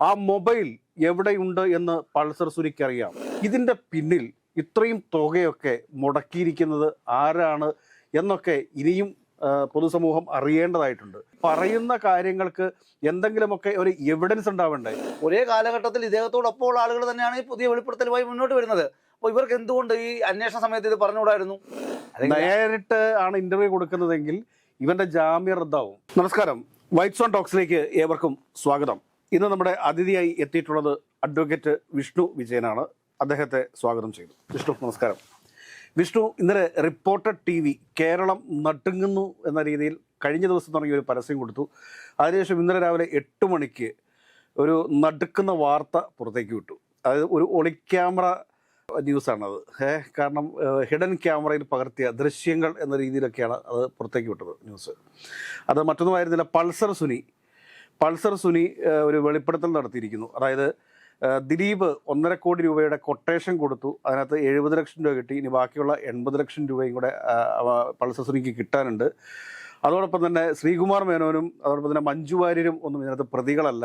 ആ മൊബൈൽ എവിടെയുണ്ട് എന്ന് പൾസർ സുനിക്കറിയാം. ഇതിന്റെ പിന്നിൽ ഇത്രയും തുകയൊക്കെ മുടക്കിയിരിക്കുന്നത് ആരാണ് എന്നൊക്കെ ഇനിയും പൊതുസമൂഹം അറിയേണ്ടതായിട്ടുണ്ട്. പറയുന്ന കാര്യങ്ങൾക്ക് എന്തെങ്കിലുമൊക്കെ ഒരു എവിഡൻസ് ഉണ്ടാവേണ്ടേ? ഒരേ കാലഘട്ടത്തിൽ ഇദ്ദേഹത്തോടൊപ്പം ഉള്ള ആളുകൾ തന്നെയാണ് ഈ പുതിയ വെളിപ്പെടുത്തലുമായി മുന്നോട്ട് വരുന്നത്. അപ്പോൾ ഇവർക്ക് എന്തുകൊണ്ട് ഈ അന്വേഷണ സമയത്ത് ഇത് പറഞ്ഞുകൂടായിരുന്നു? നേരിട്ട് ആണ് ഇന്റർവ്യൂ കൊടുക്കുന്നതെങ്കിൽ ഇവന്റെ ജാമ്യം റദ്ദാവും. നമസ്കാരം. വൈറ്റ് സോൺ ടോക്സിലേക്ക് ഏവർക്കും സ്വാഗതം. ഇന്ന് നമ്മുടെ അതിഥിയായി എത്തിയിട്ടുള്ളത് അഡ്വക്കേറ്റ് വിഷ്ണു വിജയനാണ്. അദ്ദേഹത്തെ സ്വാഗതം ചെയ്തു വിഷ്ണു നമസ്കാരം. വിഷ്ണു ഇന്നലെ റിപ്പോർട്ടർ ടി വി കേരളം നട്ടുങ്ങുന്നു എന്ന രീതിയിൽ കഴിഞ്ഞ ദിവസം തുടങ്ങിയ ഒരു പരസ്യം കൊടുത്തു. അതിനുശേഷം ഇന്നലെ രാവിലെ എട്ട് മണിക്ക് ഒരു നടുക്കുന്ന വാർത്ത പുറത്തേക്ക് വിട്ടു. അതായത് ഒരു ഒളിക്യാമറ ന്യൂസാണത്. ഏ കാരണം ഹിഡൻ ക്യാമറയിൽ പകർത്തിയ ദൃശ്യങ്ങൾ എന്ന രീതിയിലൊക്കെയാണ് അത് പുറത്തേക്ക് വിട്ടത് ന്യൂസ്. അത് മറ്റൊന്നുമായിരുന്നില്ല. പൾസർ സുനി പൾസർ സുനി ഒരു വെളിപ്പെടുത്തൽ നടത്തിയിരിക്കുന്നു. അതായത് ദിലീപ് ഒന്നര കോടി രൂപയുടെ കൊട്ടേഷൻ കൊടുത്തു. അതിനകത്ത് എഴുപത് ലക്ഷം രൂപ കിട്ടി. ഇനി ബാക്കിയുള്ള എൺപത് ലക്ഷം രൂപയും കൂടെ പൾസർ സുനിക്ക് കിട്ടാനുണ്ട്. അതോടൊപ്പം തന്നെ ശ്രീകുമാർ മേനോനും അതോടൊപ്പം തന്നെ മഞ്ജു വാര്യരും ഒന്നും ഇതിനകത്ത് പ്രതികളല്ല.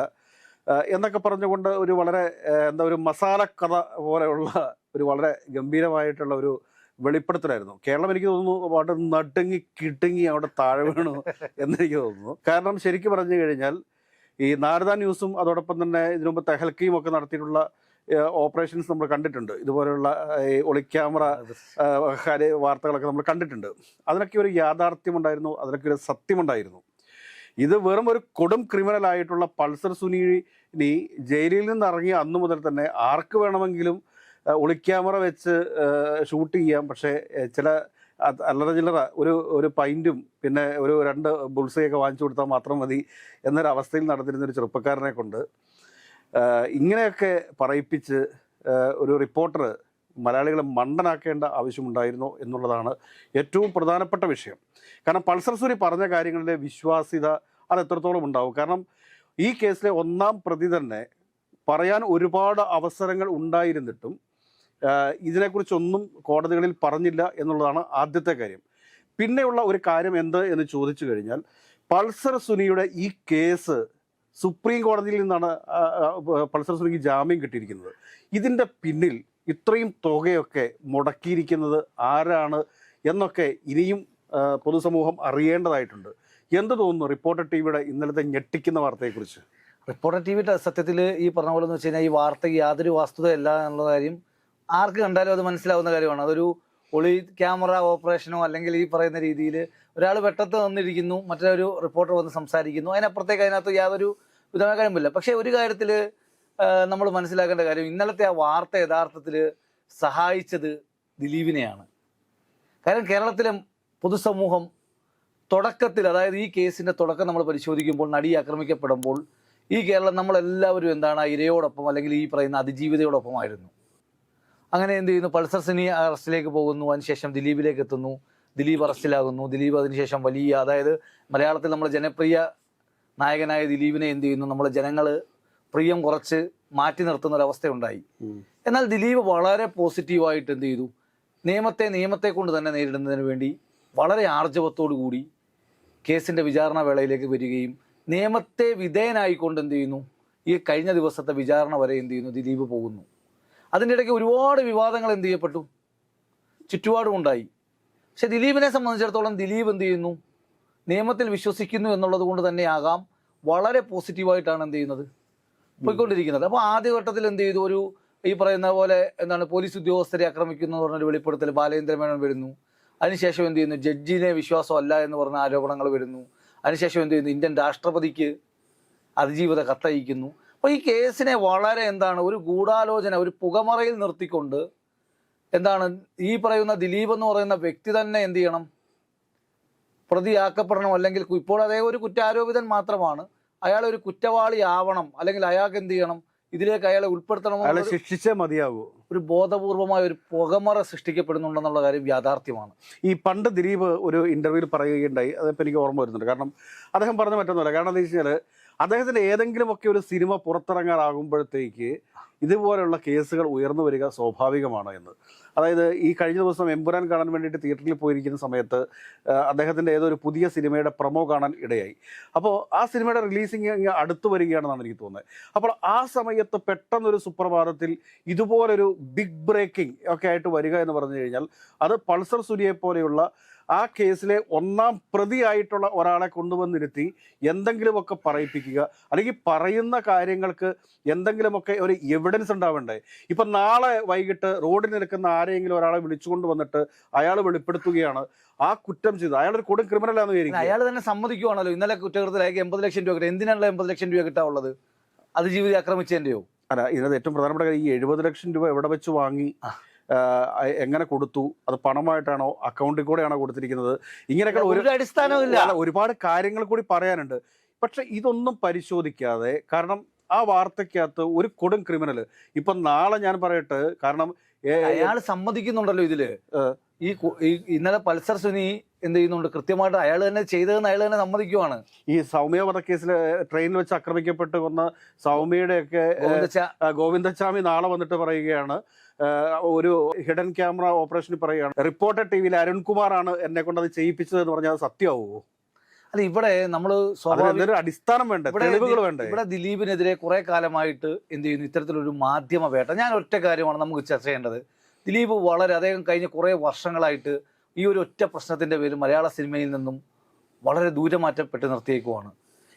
എന്നൊക്കെ പറഞ്ഞുകൊണ്ട് ഒരു വളരെ എന്താ ഒരു മസാല കഥ പോലെയുള്ള ഒരു വളരെ ഗംഭീരമായിട്ടുള്ള ഒരു വെളിപ്പെടുത്തലായിരുന്നു. കേരളം എനിക്ക് തോന്നുന്നു അവിടെ നടുങ്ങി കിടുങ്ങി അവിടെ താഴെ വീണു എന്നെനിക്ക് തോന്നുന്നു. കാരണം ശരിക്കും പറഞ്ഞു കഴിഞ്ഞാൽ ഈ നാരദ ന്യൂസും അതോടൊപ്പം തന്നെ ഇതിനു മുമ്പ് തെഹൽക്കിയും ഒക്കെ നടത്തിയിട്ടുള്ള ഓപ്പറേഷൻസ് നമ്മൾ കണ്ടിട്ടുണ്ട്. ഇതുപോലെയുള്ള ഈ ഒളിക്യാമറ കാര്യ വാർത്തകളൊക്കെ നമ്മൾ കണ്ടിട്ടുണ്ട്. അതിനൊക്കെ ഒരു യാഥാർത്ഥ്യമുണ്ടായിരുന്നു അതിനൊക്കെ ഒരു സത്യമുണ്ടായിരുന്നു. ഇത് വെറും ഒരു കൊടും ക്രിമിനൽ ആയിട്ടുള്ള പൾസർ സുനി ജയിലിൽ നിന്ന് ഇറങ്ങിയ അന്നു മുതൽ തന്നെ ആർക്ക് വേണമെങ്കിലും ഒളിക്യാമറ വെച്ച് ഷൂട്ട് ചെയ്യാം. പക്ഷേ ചില അല്ലറ ചില്ലറ ഒരു ഒരു പൈന്റും പിന്നെ ഒരു രണ്ട് ബുൾസയൊക്കെ വാങ്ങിച്ചു കൊടുത്താൽ മാത്രം മതി എന്നൊരവസ്ഥയിൽ നടന്നിരുന്ന ഒരു ചെറുപ്പക്കാരനെ കൊണ്ട് ഇങ്ങനെയൊക്കെ പറയിപ്പിച്ച് ഒരു റിപ്പോർട്ടർ മലയാളികളെ മണ്ടനാക്കേണ്ട ആവശ്യമുണ്ടായിരുന്നു എന്നുള്ളതാണ് ഏറ്റവും പ്രധാനപ്പെട്ട വിഷയം. കാരണം പൾസർ സൂരി പറഞ്ഞ കാര്യങ്ങളിലെ വിശ്വാസ്യത അത് എത്രത്തോളം ഉണ്ടാവും? കാരണം ഈ കേസിലെ ഒന്നാം പ്രതി തന്നെ പറയാൻ ഒരുപാട് അവസരങ്ങൾ ഉണ്ടായിരുന്നിട്ടും ഇതിനെക്കുറിച്ചൊന്നും കോടതികളിൽ പറഞ്ഞില്ല എന്നുള്ളതാണ് ആദ്യത്തെ കാര്യം. പിന്നെയുള്ള ഒരു കാര്യം എന്ത് എന്ന് ചോദിച്ചു കഴിഞ്ഞാൽ പൾസർ സുനിയുടെ ഈ കേസ് സുപ്രീം കോടതിയിൽ നിന്നാണ് പൾസർ സുനിക്ക് ജാമ്യം കിട്ടിയിരിക്കുന്നത്. ഇതിന്റെ പിന്നിൽ ഇത്രയും തുകയൊക്കെ മുടക്കിയിരിക്കുന്നത് ആരാണ് എന്നൊക്കെ ഇനിയും പൊതുസമൂഹം അറിയേണ്ടതായിട്ടുണ്ട്. എന്ത് തോന്നുന്നു റിപ്പോർട്ടർ ടി വിയുടെ ഇന്നലത്തെ ഞെട്ടിക്കുന്ന വാർത്തയെക്കുറിച്ച്? റിപ്പോർട്ടർ ടി വിയുടെ സത്യത്തിൽ ഈ പറഞ്ഞ പോലെ എന്ന് വെച്ച് കഴിഞ്ഞാൽ ഈ വാർത്തയ്ക്ക് യാതൊരു വസ്തുതയല്ല എന്നുള്ള കാര്യം ആർക്ക് കണ്ടാലും അത് മനസ്സിലാവുന്ന കാര്യമാണ്. അതൊരു ഒളി ക്യാമറ ഓപ്പറേഷനോ അല്ലെങ്കിൽ ഈ പറയുന്ന രീതിയിൽ ഒരാൾ വെട്ടത്ത് വന്നിരിക്കുന്നു മറ്റൊരു റിപ്പോർട്ടർ വന്ന് സംസാരിക്കുന്നു. അതിനപ്പുറത്തേക്ക് അതിനകത്ത് യാതൊരു വിധമായ കാര്യമില്ല പക്ഷേ ഒരു കാര്യത്തിൽ നമ്മൾ മനസ്സിലാക്കേണ്ട കാര്യം ഇന്നലത്തെ ആ വാർത്ത യഥാർത്ഥത്തിൽ സഹായിച്ചത് ദിലീപിനെയാണ്. കാരണം കേരളത്തിലെ പൊതുസമൂഹം തുടക്കത്തിൽ അതായത് ഈ കേസിന്റെ തുടക്കം നമ്മൾ പരിശോധിക്കുമ്പോൾ നടി ആക്രമിക്കപ്പെടുമ്പോൾ ഈ കേരളം നമ്മളെല്ലാവരും എന്താണ് ഇരയോടൊപ്പം അല്ലെങ്കിൽ ഈ പറയുന്ന അതിജീവിതയോടൊപ്പമായിരുന്നു. അങ്ങനെ എന്ത് ചെയ്യുന്നു? പൾസർ സിനി അറസ്റ്റിലേക്ക് പോകുന്നു. അതിനുശേഷം ദിലീപിലേക്ക് എത്തുന്നു. ദിലീപ് അറസ്റ്റിലാകുന്നു. ദിലീപ് അതിനുശേഷം വലിയ അതായത് മലയാളത്തിൽ നമ്മൾ ജനപ്രിയ നായകനായ ദിലീപിനെ എന്ത് ചെയ്യുന്നു? നമ്മൾ ജനങ്ങൾ പ്രിയം കുറച്ച് മാറ്റി നിർത്തുന്ന ഒരവസ്ഥയുണ്ടായി എന്നാൽ ദിലീപ് വളരെ പോസിറ്റീവായിട്ട് എന്ത് ചെയ്തു? നിയമത്തെ നിയമത്തെ കൊണ്ട് തന്നെ നേരിടുന്നതിന് വേണ്ടി വളരെ ആർജവത്തോടു കൂടി കേസിന്റെ വിചാരണ വേളയിലേക്ക് വരികയും നിയമത്തെ വിധേയനായിക്കൊണ്ട് എന്ത് ചെയ്യുന്നു? ഈ കഴിഞ്ഞ ദിവസത്തെ വിചാരണ വരെ എന്ത് ചെയ്യുന്നു? ദിലീപ് പോകുന്നു. അതിന്റെ ഇടയ്ക്ക് ഒരുപാട് വിവാദങ്ങൾ എന്ത് ചെയ്യപ്പെട്ടു? ചുറ്റുപാടും ഉണ്ടായി. പക്ഷെ ദിലീപിനെ സംബന്ധിച്ചിടത്തോളം ദിലീപ് എന്ത് ചെയ്യുന്നു? നിയമത്തിൽ വിശ്വസിക്കുന്നു എന്നുള്ളത് കൊണ്ട് തന്നെയാകാം വളരെ പോസിറ്റീവായിട്ടാണ് എന്ത് ചെയ്യുന്നത്? പോയിക്കൊണ്ടിരിക്കുന്നത്. അപ്പോൾ ആദ്യഘട്ടത്തിൽ എന്ത് ചെയ്തു? ഒരു ഈ പറയുന്ന പോലെ എന്താണ് പോലീസ് ഉദ്യോഗസ്ഥരെ ആക്രമിക്കുന്നു എന്ന് പറഞ്ഞൊരു വെളിപ്പെടുത്തൽ ബാലേന്ദ്ര മേനോൻ വരുന്നു. അതിനുശേഷം എന്ത് ചെയ്യുന്നു? ജഡ്ജിനെ വിശ്വാസമല്ല എന്ന് പറഞ്ഞ ആരോപണങ്ങൾ വരുന്നു. അതിനുശേഷം എന്ത് ചെയ്യുന്നു? ഇന്ത്യൻ രാഷ്ട്രപതിക്ക് അതിജീവിത കത്തയക്കുന്നു. അപ്പോൾ ഈ കേസിനെ വളരെ എന്താണ് ഒരു ഗൂഢാലോചന ഒരു പുകമറയിൽ നിർത്തിക്കൊണ്ട് എന്താണ് ഈ പറയുന്ന ദിലീപ് എന്ന് പറയുന്ന വ്യക്തി തന്നെ എന്ത് ചെയ്യണം? പ്രതിയാക്കപ്പെടണം അല്ലെങ്കിൽ ഇപ്പോൾ അതേ ഒരു കുറ്റാരോപിതൻ മാത്രമാണ്. അയാൾ ഒരു കുറ്റവാളി ആവണം അല്ലെങ്കിൽ അയാൾക്ക് എന്ത് ചെയ്യണം? ഇതിലേക്ക് അയാളെ ഉൾപ്പെടുത്തണം അയാളെ ശിക്ഷിച്ചേ മതിയാകൂ ഒരു ബോധപൂർവമായ ഒരു പുകമറ സൃഷ്ടിക്കപ്പെടുന്നുണ്ടെന്നുള്ള കാര്യം യാഥാർത്ഥ്യമാണ്. ഈ പണ്ട് ദിലീപ് ഒരു ഇന്റർവ്യൂവിൽ പറയുകയുണ്ടായി. അതിപ്പോൾ എനിക്ക് ഓർമ്മ വരുന്നുണ്ട്. കാരണം അദ്ദേഹം പറഞ്ഞ മറ്റൊന്നുമല്ല. കാരണം എന്താ വെച്ച് കഴിഞ്ഞാൽ അദ്ദേഹത്തിന്റെ ഏതെങ്കിലുമൊക്കെ ഒരു സിനിമ പുറത്തിറങ്ങാറാകുമ്പോഴത്തേക്ക് ഇതുപോലെയുള്ള കേസുകൾ ഉയർന്നു വരിക സ്വാഭാവികമാണ് എന്ന്. അതായത് ഈ കഴിഞ്ഞ ദിവസം എമ്പുരാൻ കാണാൻ വേണ്ടിയിട്ട് തിയേറ്ററിൽ പോയിരിക്കുന്ന സമയത്ത് അദ്ദേഹത്തിന്റെ അദ്ദേഹത്തിന്റെ ഏതോ ഒരു പുതിയ സിനിമയുടെ പ്രൊമോ കാണാൻ ഇടയായി. അപ്പോൾ ആ സിനിമയുടെ റിലീസിങ് അടുത്ത് വരികയാണെന്നാണ് എനിക്ക് തോന്നുന്നത്. അപ്പോൾ ആ സമയത്ത് പെട്ടെന്നൊരു സുപ്രഭാതത്തിൽ ഇതുപോലൊരു ബിഗ് ബ്രേക്കിംഗ് ഒക്കെ ആയിട്ട് വരിക എന്ന് പറഞ്ഞു കഴിഞ്ഞാൽ അത് പൾസർ സുരിയെ പോലെയുള്ള ആ കേസിലെ ഒന്നാം പ്രതിയായിട്ടുള്ള ഒരാളെ കൊണ്ടുവന്നിരുത്തി എന്തെങ്കിലുമൊക്കെ പറയിപ്പിക്കുക അല്ലെങ്കിൽ പറയുന്ന കാര്യങ്ങൾക്ക് എന്തെങ്കിലുമൊക്കെ ഒരു എവിഡൻസ് ഉണ്ടാവണ്ടേ? ഇപ്പം നാളെ വൈകിട്ട് റോഡിൽ നിൽക്കുന്ന ആരെങ്കിലും ഒരാളെ വിളിച്ചുകൊണ്ട് വന്നിട്ട് അയാൾ വെളിപ്പെടുത്തുകയാണ്. ആ കുറ്റം ചെയ്ത് അയാൾ ഒരു കൊടും ക്രിമിനലാന്ന് വിചാരിക്കുക. അയാൾ തന്നെ സമ്മതിക്കുവാണല്ലോ. ഇന്നലെ കുറ്റകൃത്യത്തിലേക്ക് എൺപത് ലക്ഷം രൂപ കിട്ടും. എന്തിനാണല്ലോ എൺപത് ലക്ഷം രൂപ കിട്ടാനുള്ളത് അത് ജീവിതം ആക്രമിച്ചതിന്റെയോ? അല്ല ഇതിനകത്ത് ഏറ്റവും പ്രധാനപ്പെട്ട കാര്യം ഈ എഴുപത് ലക്ഷം രൂപ എവിടെ വെച്ച് വാങ്ങി? എങ്ങനെ കൊടുത്തു? അത് പണമായിട്ടാണോ? അക്കൗണ്ടിൽ കൂടെയാണോ കൊടുത്തിരിക്കുന്നത്? ഇങ്ങനെയൊക്കെ ഒരു അല്ല, ഒരുപാട് കാര്യങ്ങൾ കൂടി പറയാനുണ്ട്. പക്ഷെ ഇതൊന്നും പരിശോധിക്കാതെ കാരണം ആ വാർത്തക്കകത്ത് ഒരു കൊടും ക്രിമിനൽ ഇപ്പൊ നാളെ ഞാൻ പറയട്ടെ കാരണം അയാൾ സമ്മതിക്കുന്നുണ്ടല്ലോ ഇതിൽ. ഈ ഇന്നലെ പൾസർ സുനി എന്ത് ചെയ്യുന്നുണ്ട്? കൃത്യമായിട്ട് അയാൾ തന്നെ ചെയ്തതെന്ന് അയാൾ തന്നെ സമ്മതിക്കുവാണ്. ഈ സൗമ്യ വധക്കേസിൽ ട്രെയിനിൽ വെച്ച് ആക്രമിക്കപ്പെട്ട് കൊന്ന സൗമ്യയുടെ ഒക്കെ ഗോവിന്ദച്ചാമി നാളെ വന്നിട്ട് പറയുകയാണ്. ഒരു ഹിഡൻ ക്യാമറ ഓപ്പറേഷനിൽ പറയുകയാണ് റിപ്പോർട്ടർ ടി വിയിൽ അരുൺകുമാറാണ് എന്നെ കൊണ്ട് അത് ചെയ്യിപ്പിച്ചത് എന്ന് പറഞ്ഞാൽ അത് സത്യമാവുമോ? അല്ല ഇവിടെ നമ്മൾ സ്വാഭാവിക അടിസ്ഥാനം വേണ്ട? തെളിവുകൾ വേണ്ടേ? ഇവിടെ ദിലീപിനെതിരെ കുറെ കാലമായിട്ട് എന്ത് ചെയ്യുന്നു? ഇത്തരത്തിലൊരു മാധ്യമ വേട്ട. ഞാൻ ഒറ്റ കാര്യമാണ് നമുക്ക് ചർച്ച ചെയ്യേണ്ടത്. ദിലീപ് വളരെ അദ്ദേഹം കഴിഞ്ഞ കുറെ വർഷങ്ങളായിട്ട് ഈ ഒരു ഒറ്റ പ്രശ്നത്തിന്റെ പേരിൽ മലയാള സിനിമയിൽ നിന്നും വളരെ ദൂരെ മാറ്റപ്പെട്ട് നിർത്തിയേക്കുവാണ്.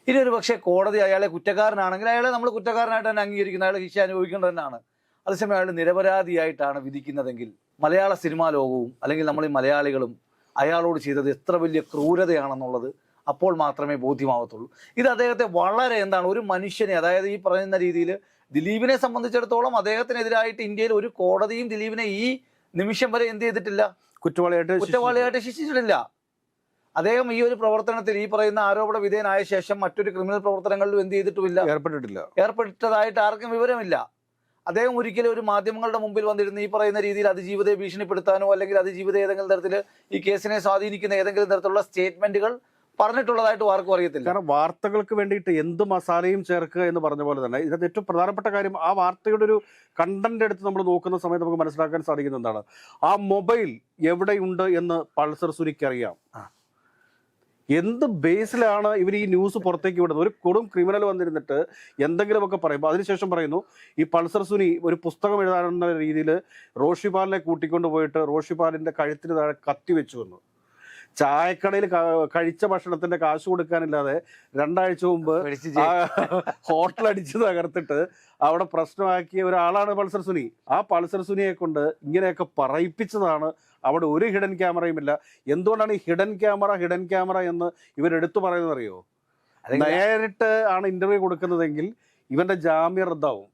ഇനി ഒരു പക്ഷേ കോടതി അയാളെ കുറ്റക്കാരനാണെങ്കിൽ അയാളെ നമ്മൾ കുറ്റക്കാരനായിട്ട് തന്നെ അംഗീകരിക്കുന്ന അയാൾ ശിക്ഷ അനുഭവിക്കേണ്ടത് തന്നെയാണ് അതേസമയം അയാൾ നിരപരാധിയായിട്ടാണ് വിധിക്കുന്നതെങ്കിൽ മലയാള സിനിമാ ലോകവും അല്ലെങ്കിൽ നമ്മൾ ഈ മലയാളികളും അയാളോട് ചെയ്തത് എത്ര വലിയ ക്രൂരതയാണെന്നുള്ളത് അപ്പോൾ മാത്രമേ ബോധ്യമാവത്തുള്ളൂ. ഇത് അദ്ദേഹത്തെ വളരെ എന്താണ് ഒരു മനുഷ്യനെ അതായത് ഈ പറയുന്ന രീതിയിൽ ദിലീപിനെ സംബന്ധിച്ചിടത്തോളം അദ്ദേഹത്തിനെതിരായിട്ട് ഇന്ത്യയിൽ ഒരു കോടതിയും ദിലീപിനെ ഈ നിമിഷം വരെ എന്ത് ചെയ്തിട്ടില്ല? കുറ്റവാളിയായിട്ട് കുറ്റവാളിയായിട്ട് ശിക്ഷിച്ചിട്ടില്ല. അദ്ദേഹം ഈ ഒരു പ്രവർത്തനത്തിൽ ഈ പറയുന്ന ആരോപണ വിധേയനായ ശേഷം മറ്റൊരു ക്രിമിനൽ പ്രവർത്തനങ്ങളിലും എന്ത് ചെയ്തിട്ടുമില്ല. ഏർപ്പെട്ടിട്ടില്ല. ഏർപ്പെട്ടതായിട്ട് ആർക്കും വിവരമില്ല. അദ്ദേഹം ഒരിക്കലും ഒരു മാധ്യമങ്ങളുടെ മുമ്പിൽ വന്നിരുന്ന് ഈ പറയുന്ന രീതിയിൽ അതിജീവിതയെ ഭീഷണിപ്പെടുത്താനോ അല്ലെങ്കിൽ അതിജീവിത ഏതെങ്കിലും തരത്തിൽ ഈ കേസിനെ സ്വാധീനിക്കുന്ന ഏതെങ്കിലും തരത്തിലുള്ള സ്റ്റേറ്റ്മെന്റുകൾ പറഞ്ഞിട്ടുള്ളതായിട്ട് ആർക്കും അറിയത്തില്ല. കാരണം വാർത്തകൾക്ക് വേണ്ടിയിട്ട് എന്ത് മസാലയും ചേർക്കുക എന്ന് പറഞ്ഞ പോലെ തന്നെ ഇതിനകത്ത് ഏറ്റവും പ്രധാനപ്പെട്ട കാര്യം ആ വാർത്തയുടെ ഒരു കണ്ടന്റ് എടുത്ത് നമ്മൾ നോക്കുന്ന സമയത്ത് നമുക്ക് മനസ്സിലാക്കാൻ സാധിക്കുന്ന എന്താണ്? ആ മൊബൈൽ എവിടെയുണ്ട് എന്ന് പൾസർ സുരിക്കറിയാം. എന്ത് ബേസിലാണ് ഇവർ ഈ ന്യൂസ് പുറത്തേക്ക് വിടുന്നത്? ഒരു കൊടും ക്രിമിനൽ വന്നിരുന്നിട്ട് എന്തെങ്കിലുമൊക്കെ പറയുമ്പോൾ അതിനുശേഷം പറയുന്നു ഈ പൾസർ സുനി ഒരു പുസ്തകം എഴുതാനെന്ന രീതിയിൽ റോഷിപാലിനെ കൂട്ടിക്കൊണ്ട് പോയിട്ട് റോഷിപാലിന്റെ കഴുത്തിന് താഴെ കത്തി വെച്ചു എന്ന്. ചായക്കടയിൽ കഴിച്ച ഭക്ഷണത്തിന്റെ കാശ് കൊടുക്കാനില്ലാതെ രണ്ടാഴ്ച മുമ്പ് ഹോട്ടൽ അടിച്ച് തകർത്തിട്ട് അവിടെ പ്രശ്നമാക്കിയ ഒരാളാണ് പൾസർ സുനി. ആ പൾസർ സുനിയെ കൊണ്ട് ഇങ്ങനെയൊക്കെ പറയിപ്പിച്ചതാണ് അവിടെ ഒരു ഹിഡൻ ക്യാമറയും ഇല്ല. എന്തുകൊണ്ടാണ് ഈ ഹിഡൻ ക്യാമറ ഹിഡൻ ക്യാമറ എന്ന് ഇവരെടുത്തു പറയുന്നത് അറിയോ നേരിട്ട് ആണ് ഇന്റർവ്യൂ കൊടുക്കുന്നതെങ്കിൽ ഇവന്റെ ജാമ്യം റദ്ദാവും.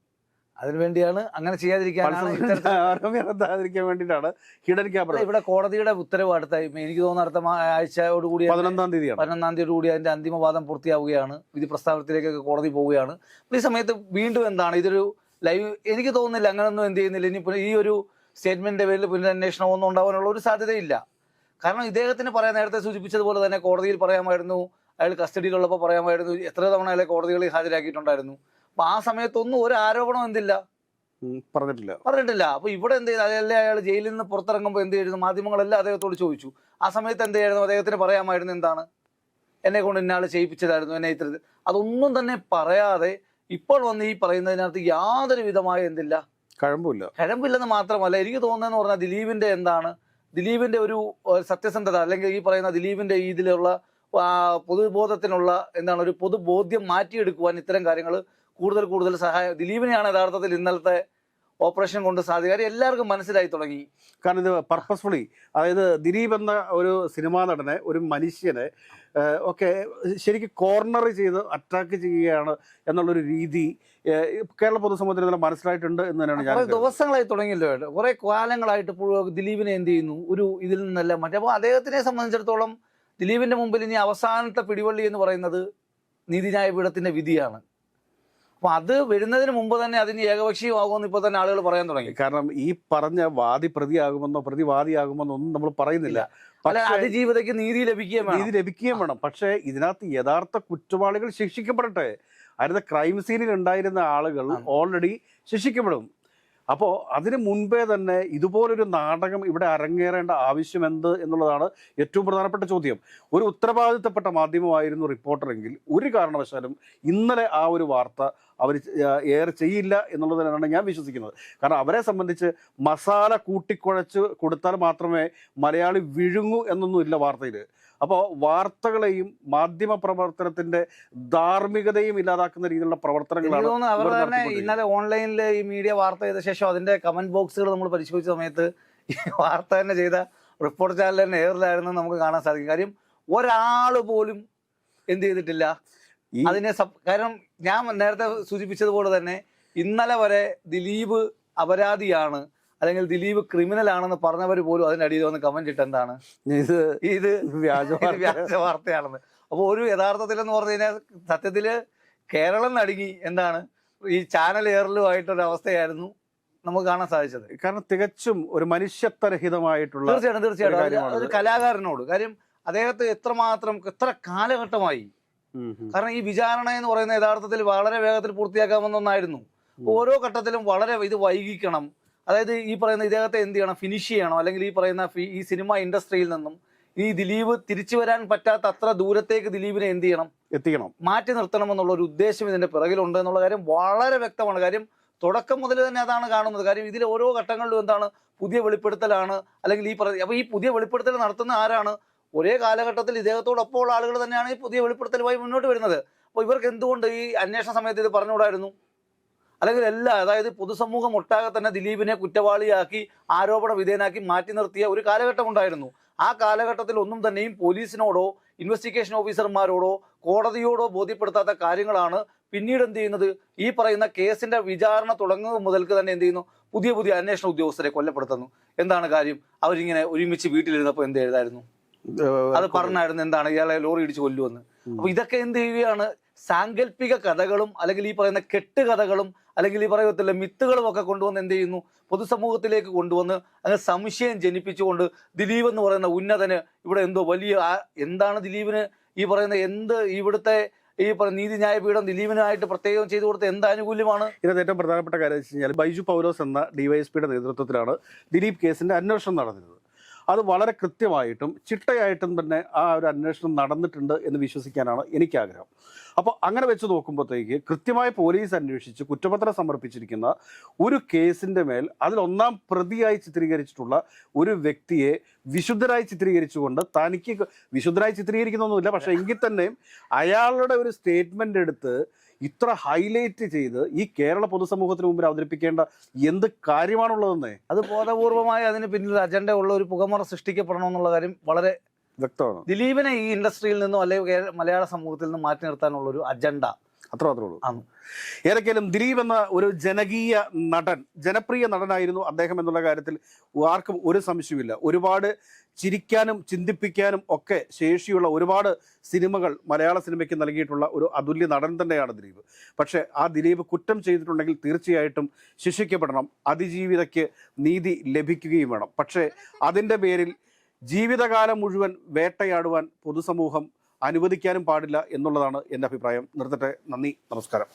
അതിനുവേണ്ടിയാണ് അങ്ങനെ ചെയ്യാതിരിക്കാനാണ് റദ്ദാതിരിക്കാൻ വേണ്ടിയിട്ടാണ് ഹിഡൻ ക്യാമറ ഇവിടെ കോടതിയുടെ ഉത്തരവ് അടുത്ത എനിക്ക് തോന്നുന്ന അടുത്ത ആഴ്ചയോട് കൂടി പതിനൊന്നാം തീയതി പതിനൊന്നാം തീയതി കൂടി അതിന്റെ അന്തിമവാദം പൂർത്തിയാവുകയാണ്. വിധി പ്രസ്താവനത്തിലേക്കൊക്കെ കോടതി പോവുകയാണ്. ഈ സമയത്ത് വീണ്ടും എന്താണ്? ഇതൊരു ലൈവ് എനിക്ക് തോന്നുന്നില്ല അങ്ങനൊന്നും എന്ത് ചെയ്യുന്നില്ല. ഇനി ഈ ഒരു സ്റ്റേറ്റ്മെന്റിന്റെ പേരിൽ പുനരന്വേഷണം ഒന്നും ഉണ്ടാവാനുള്ള ഒരു സാധ്യതയില്ല. കാരണം ഇദ്ദേഹത്തിന് പറയാൻ നേരത്തെ സൂചിപ്പിച്ചതുപോലെ തന്നെ കോടതിയിൽ പറയാമായിരുന്നു അയാൾ കസ്റ്റഡിയിലുള്ളപ്പോൾ പറയാമായിരുന്നു എത്ര തവണ അയാളെ കോടതികളിൽ ഹാജരാക്കിയിട്ടുണ്ടായിരുന്നു. അപ്പൊ ആ സമയത്തൊന്നും ഒരു ആരോപണം എന്തില്ല? പറഞ്ഞിട്ടില്ല. പറഞ്ഞിട്ടില്ല. അപ്പൊ ഇവിടെ എന്ത് ചെയ്തു? അതല്ലേ അയാൾ ജയിലിൽ നിന്ന് പുറത്തിറങ്ങുമ്പോൾ എന്ത് ചെയ്യുന്നു മാധ്യമങ്ങളെല്ലാം അദ്ദേഹത്തോട് ചോദിച്ചു. ആ സമയത്ത് എന്ത് ചെയ്യായിരുന്നു അദ്ദേഹത്തിന് പറയാമായിരുന്നു എന്താണ്? എന്നെ കൊണ്ട് ഇന്നാൾ ചെയ്യിപ്പിച്ചതായിരുന്നു എന്നെ ഇത്തരത്തിൽ അതൊന്നും തന്നെ പറയാതെ ഇപ്പോൾ വന്ന് ഈ പറയുന്നതിനകത്ത് യാതൊരു വിധമായ എന്തില്ല? കഴമ്പില്ല. കഴമ്പില്ലെന്ന് മാത്രമല്ല എനിക്ക് തോന്നുന്നതെന്ന് പറഞ്ഞാൽ ദിലീപിന്റെ എന്താണ് ദിലീപിന്റെ ഒരു സത്യസന്ധത അല്ലെങ്കിൽ ഈ പറയുന്ന ദിലീപിന്റെ ഇതിലുള്ള പൊതുബോധത്തിനുള്ള എന്താണ് ഒരു പൊതുബോധ്യം മാറ്റിയെടുക്കുവാൻ ഇത്തരം കാര്യങ്ങൾ കൂടുതൽ കൂടുതൽ സഹായം ദിലീപിനെയാണ് യഥാർത്ഥത്തിൽ ഇന്നലത്തെ ഓപ്പറേഷൻ കൊണ്ട് കാര്യം എല്ലാവർക്കും മനസ്സിലായി തുടങ്ങി. കാരണം ഇത് പർപ്പസ്ഫുള്ളി അതായത് ദിലീപ് എന്ന ഒരു സിനിമാ നടനെ ഒരു മനുഷ്യനെ ഒക്കെ ശരിക്കും കോർണർ ചെയ്ത് അറ്റാക്ക് ചെയ്യുകയാണ് എന്നുള്ളൊരു രീതി കേരള പൊതുസമൂഹത്തിന് നല്ല മനസ്സിലായിട്ടുണ്ട് എന്ന് തന്നെയാണ് ഞാൻ ദിവസങ്ങളായി തുടങ്ങിയല്ലോ. കുറെ കാലങ്ങളായിട്ട് ദിലീപിനെ എന്ത് ചെയ്യുന്നു? ഒരു ഇതിൽ നിന്നല്ല മറ്റേ. അപ്പോൾ അദ്ദേഹത്തിനെ സംബന്ധിച്ചിടത്തോളം ദിലീപിന്റെ മുമ്പിൽ ഇനി അവസാനത്തെ പിടിവള്ളി എന്ന് പറയുന്നത് നീതിന്യായ പീഠത്തിന്റെ വിധിയാണ്. അപ്പൊ അത് വരുന്നതിന് മുമ്പ് തന്നെ അതിന് ഏകപക്ഷീയമാകുമെന്ന് ഇപ്പൊ തന്നെ ആളുകൾ പറയാൻ തുടങ്ങി. കാരണം ഈ പറഞ്ഞ വാദി പ്രതിയാകുമെന്നോ പ്രതിവാദിയാകുമെന്നോ ഒന്നും നമ്മൾ പറയുന്നില്ല. അതിജീവിതയ്ക്ക് നീതി ലഭിക്കുകയും നീതി ലഭിക്കുകയും വേണം. പക്ഷേ ഇതിനകത്ത് യഥാർത്ഥ കുറ്റവാളികൾ ശിക്ഷിക്കപ്പെടട്ടെ. അതായത് ക്രൈം സീനിൽ ഉണ്ടായിരുന്ന ആളുകൾ ഓൾറെഡി ശിക്ഷിക്കപ്പെടും. അപ്പോൾ അതിന് മുൻപേ തന്നെ ഇതുപോലൊരു നാടകം ഇവിടെ അരങ്ങേറേണ്ട ആവശ്യം എന്ത് എന്നുള്ളതാണ് ഏറ്റവും പ്രധാനപ്പെട്ട ചോദ്യം. ഒരു ഉത്തരവാദിത്തപ്പെട്ട മാധ്യമമായിരുന്നു റിപ്പോർട്ടറെങ്കിൽ ഒരു കാരണവശാലും ഇന്നലെ ആ ഒരു വാർത്ത അവർ എയർ ചെയ്യില്ല എന്നുള്ളത് തന്നെയാണ് ഞാൻ വിശ്വസിക്കുന്നത്. കാരണം അവരെ സംബന്ധിച്ച് മസാല കൂട്ടിക്കുഴച്ച് കൊടുത്താൽ മാത്രമേ മലയാളി വിഴുങ്ങൂ എന്നൊന്നുമില്ല വാർത്തയിൽ അപ്പോൾ വാർത്തകളെയും മാധ്യമ പ്രവർത്തനത്തിന്റെ ധാർമ്മികതയും ഇല്ലാതാക്കുന്ന രീതിയിലുള്ള പ്രവർത്തനങ്ങളാണ് അവർ തന്നെ ഇന്നലെ ഓൺലൈനിൽ ഈ മീഡിയ വാർത്ത ചെയ്ത ശേഷം അതിന്റെ കമന്റ് ബോക്സുകൾ നമ്മൾ പരിശോധിച്ച സമയത്ത് ഈ വാർത്ത തന്നെ ചെയ്ത റിപ്പോർട്ട് ചാനൽ തന്നെ എയറിലായിരുന്നു നമുക്ക് കാണാൻ സാധിക്കും. കാര്യം ഒരാൾ പോലും എന്ത് ചെയ്തിട്ടില്ല. അതിനെ കാരണം ഞാൻ നേരത്തെ സൂചിപ്പിച്ചതുപോലെ തന്നെ ഇന്നലെ വരെ ദിലീപ് അപരാധിയാണ് അല്ലെങ്കിൽ ദിലീപ് ക്രിമിനൽ ആണെന്ന് പറഞ്ഞവർ പോലും അതിന്റെ അടിയിൽ വന്ന് കമന്റ് ഇട്ട് എന്താണ്? ഇത് ഇത് വ്യാജ വാർത്തയാണെന്ന്. അപ്പോൾ ഒരു യഥാർത്ഥത്തിൽ എന്ന് പറഞ്ഞു കഴിഞ്ഞാൽ സത്യത്തിൽ കേരളം നടുങ്ങി എന്താണ്? ഈ ചാനൽ ഏറലുമായിട്ടൊരു അവസ്ഥയായിരുന്നു നമുക്ക് കാണാൻ സാധിച്ചത്. കാരണം തികച്ചും ഒരു മനുഷ്യത്വരഹിതമായിട്ടുള്ള തീർച്ചയായിട്ടും തീർച്ചയായിട്ടും. ഒരു കലാകാരനോട്. കാര്യം അദ്ദേഹത്തെ എത്രമാത്രം എത്ര കാലഘട്ടമായി. കാരണം ഈ വിചാരണ എന്ന് പറയുന്ന യഥാർത്ഥത്തിൽ വളരെ വേഗത്തിൽ പൂർത്തിയാക്കാമെന്നൊന്നായിരുന്നു ഓരോ ഘട്ടത്തിലും വളരെ ഇത് വൈകിക്കണം. അതായത് ഈ പറയുന്ന ഇദ്ദേഹത്തെ എന്ത് ചെയ്യണം? ഫിനിഷ് ചെയ്യണം. അല്ലെങ്കിൽ ഈ പറയുന്ന ഈ സിനിമ ഇൻഡസ്ട്രിയിൽ നിന്നും ഈ ദിലീപ് തിരിച്ചു വരാൻ പറ്റാത്ത അത്ര ദൂരത്തേക്ക് ദിലീപിനെ എന്ത് ചെയ്യണം? എത്തിക്കണം. മാറ്റി നിർത്തണം എന്നുള്ള ഒരു ഉദ്ദേശം ഇതിന്റെ പിറകിലുണ്ട് എന്നുള്ള കാര്യം വളരെ വ്യക്തമാണ്. കാര്യം തുടക്കം മുതൽ തന്നെ അതാണ് കാണുന്നത്. കാര്യം ഇതിൽ ഓരോ ഘട്ടങ്ങളിലും എന്താണ്? പുതിയ വെളിപ്പെടുത്തലാണ്. അല്ലെങ്കിൽ ഈ പറയുന്നത് അപ്പൊ ഈ പുതിയ വെളിപ്പെടുത്തൽ നടത്തുന്ന ആരാണ്? ഒരേ കാലഘട്ടത്തിൽ ഇദ്ദേഹത്തോടൊപ്പം ഉള്ള ആളുകൾ തന്നെയാണ് ഈ പുതിയ വെളിപ്പെടുത്തലുമായി മുന്നോട്ട് വരുന്നത്. അപ്പോൾ ഇവർക്ക് എന്തുകൊണ്ട് ഈ അന്വേഷണ സമയത്ത് ഇത് പറഞ്ഞുകൂടായിരുന്നു? അല്ലെങ്കിൽ എല്ലാ അതായത് പൊതുസമൂഹം ഒട്ടാകെ തന്നെ ദിലീപിനെ കുറ്റവാളിയാക്കി ആരോപണ വിധേയനാക്കി മാറ്റി നിർത്തിയ ഒരു കാലഘട്ടം ഉണ്ടായിരുന്നു. ആ കാലഘട്ടത്തിൽ ഒന്നും തന്നെയും പോലീസിനോടോ ഇൻവെസ്റ്റിഗേഷൻ ഓഫീസർമാരോടോ കോടതിയോടോ ബോധ്യപ്പെടുത്താത്ത കാര്യങ്ങളാണ് പിന്നീട് എന്ത് ചെയ്യുന്നത്? ഈ പറയുന്ന കേസിന്റെ വിചാരണ തുടങ്ങുന്നത് മുതൽക്ക് തന്നെ എന്ത് ചെയ്യുന്നു? പുതിയ പുതിയ അന്വേഷണ ഉദ്യോഗസ്ഥരെ കൊല്ലപ്പെടുത്തുന്നു എന്താണ് കാര്യം? അവരിങ്ങനെ ഒരുമിച്ച് വീട്ടിലിരുന്നപ്പോൾ എന്ത് എഴുതായിരുന്നു? അത് പറഞ്ഞായിരുന്നു എന്താണ് ഇയാളെ ലോറി ഇടിച്ച് കൊല്ലുമെന്ന് അപ്പൊ ഇതൊക്കെ എന്ത് ചെയ്യുകയാണ്? സാങ്കല്പിക കഥകളും അല്ലെങ്കിൽ ഈ പറയുന്ന കെട്ടുകഥകളും അല്ലെങ്കിൽ ഈ പറയത്തില്ല മിത്തുകളും ഒക്കെ കൊണ്ടുവന്ന് എന്ത് ചെയ്യുന്നു? പൊതുസമൂഹത്തിലേക്ക് കൊണ്ടുവന്ന് അങ്ങനെ സംശയം ജനിപ്പിച്ചുകൊണ്ട് ദിലീപ് എന്ന് പറയുന്ന ഉന്നതന് ഇവിടെ എന്തോ വലിയ എന്താണ് ദിലീപിന് ഈ പറയുന്ന എന്ത് ഇവിടുത്തെ ഈ പറയുന്ന നീതിന്യായ പീഠം ദിലീപിനായിട്ട് പ്രത്യേകം ചെയ്തു കൊടുത്ത എന്ത് ആനുകൂല്യമാണ്? ഇതിനകത്ത് ഏറ്റവും പ്രധാനപ്പെട്ട കാര്യം വെച്ച് കഴിഞ്ഞാൽ ബൈജു പൗലോസ് എന്ന ഡിവൈഎസ്പിയുടെ നേതൃത്വത്തിലാണ് ദിലീപ് കേസിന്റെ അന്വേഷണം നടന്നത് അത് വളരെ കൃത്യമായിട്ടും ചിട്ടയായിട്ടും തന്നെ ആ ഒരു അന്വേഷണം നടന്നിട്ടുണ്ട് എന്ന് വിശ്വസിക്കാനാണ് എനിക്ക് ആഗ്രഹം അപ്പോൾ അങ്ങനെ വെച്ച് നോക്കുമ്പോഴത്തേക്ക് കൃത്യമായി പോലീസ് അന്വേഷിച്ച് കുറ്റപത്രം സമർപ്പിച്ചിരിക്കുന്ന ഒരു കേസിന്റെ മേൽ അതിലൊന്നാം പ്രതിയായി ചിത്രീകരിച്ചിട്ടുള്ള ഒരു വ്യക്തിയെ വിശുദ്ധരായി ചിത്രീകരിച്ചുകൊണ്ട് തനിക്ക് വിശുദ്ധരായി ചിത്രീകരിക്കുന്നൊന്നുമില്ല. പക്ഷേ എങ്കിൽ തന്നെയും അയാളുടെ ഒരു സ്റ്റേറ്റ്മെന്റ് എടുത്ത് ഇത്ര ഹൈലൈറ്റ് ചെയ്ത് ഈ കേരള പൊതുസമൂഹത്തിന് മുമ്പിൽ അവതരിപ്പിക്കേണ്ട എന്ത് കാര്യമാണുള്ളതെന്നേ? അത് ബോധപൂർവമായി അതിന് പിന്നിൽ അജണ്ട ഉള്ള ഒരു പുകമറ സൃഷ്ടിക്കപ്പെടണമെന്നുള്ള കാര്യം വളരെ വ്യക്തമാണ്. ദിലീപിനെ ഈ ഇൻഡസ്ട്രിയിൽ നിന്നും അല്ലെങ്കിൽ മലയാള സമൂഹത്തിൽ നിന്നും മാറ്റി നിർത്താനുള്ള ഒരു അജണ്ട അത്ര മാത്രമേ ഉള്ളൂ. ഏതൊക്കെയാലും ദിലീപ് എന്ന ഒരു ജനകീയ നടൻ ജനപ്രിയ നടനായിരുന്നു അദ്ദേഹം എന്നുള്ള കാര്യത്തിൽ ആർക്കും ഒരു സംശയമില്ല ഒരുപാട് ചിരിക്കാനും ചിന്തിപ്പിക്കാനും ഒക്കെ ശേഷിയുള്ള ഒരുപാട് സിനിമകൾ മലയാള സിനിമയ്ക്ക് നൽകിയിട്ടുള്ള ഒരു അതുല്യ നടൻ തന്നെയാണ് ദിലീപ്. പക്ഷേ ആ ദിലീപ് കുറ്റം ചെയ്തിട്ടുണ്ടെങ്കിൽ തീർച്ചയായിട്ടും ശിക്ഷിക്കപ്പെടണം. അതിജീവിതയ്ക്ക് നീതി ലഭിക്കുകയും വേണം. പക്ഷേ അതിന്റെ പേരിൽ ജീവിതകാലം മുഴുവൻ വേട്ടയാടുവാൻ പൊതുസമൂഹം അനുവദിക്കാനും പാടില്ല എന്നുള്ളതാണ് എന്റെ അഭിപ്രായം. നിർത്തട്ടെ. നന്ദി. നമസ്കാരം.